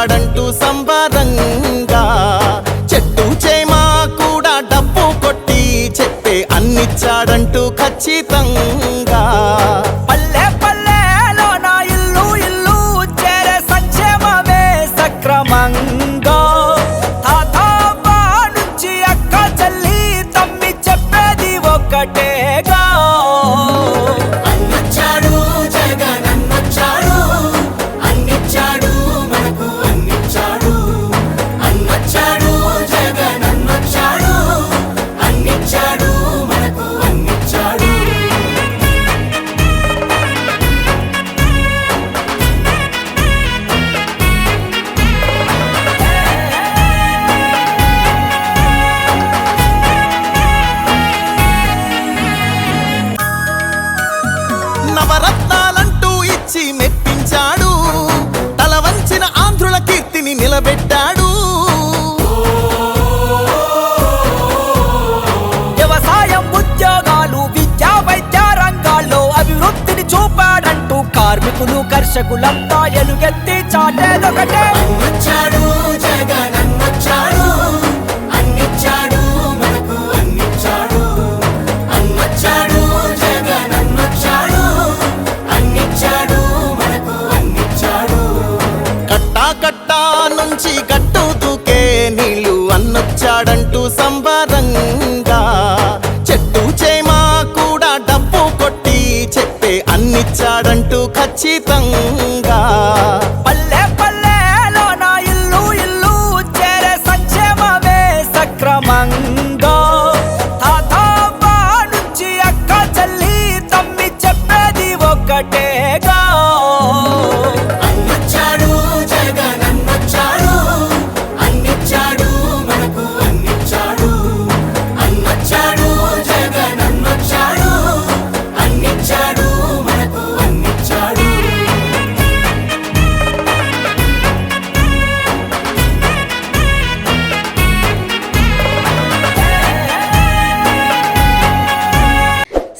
అన్నొచ్చాడంటూ సంబరంగా చెట్టు చేమా కూడా డబ్బు కొట్టి చెప్పే అన్నిచ్చాడంటూ ఖచ్చితంగా. నవరత్నాలంటూ మెప్పించాడు. తల వంచిన ఆంధ్రుల కీర్తిని నిలబెట్టాడు. వ్యవసాయం ఉద్యోగాలు విద్యా వైద్య రంగాల్లో అభివృద్ధిని చూపాడంటూ కార్మికులు కర్షకులంతా ఎలుగెత్తి చాటే ఖచ్చితంగా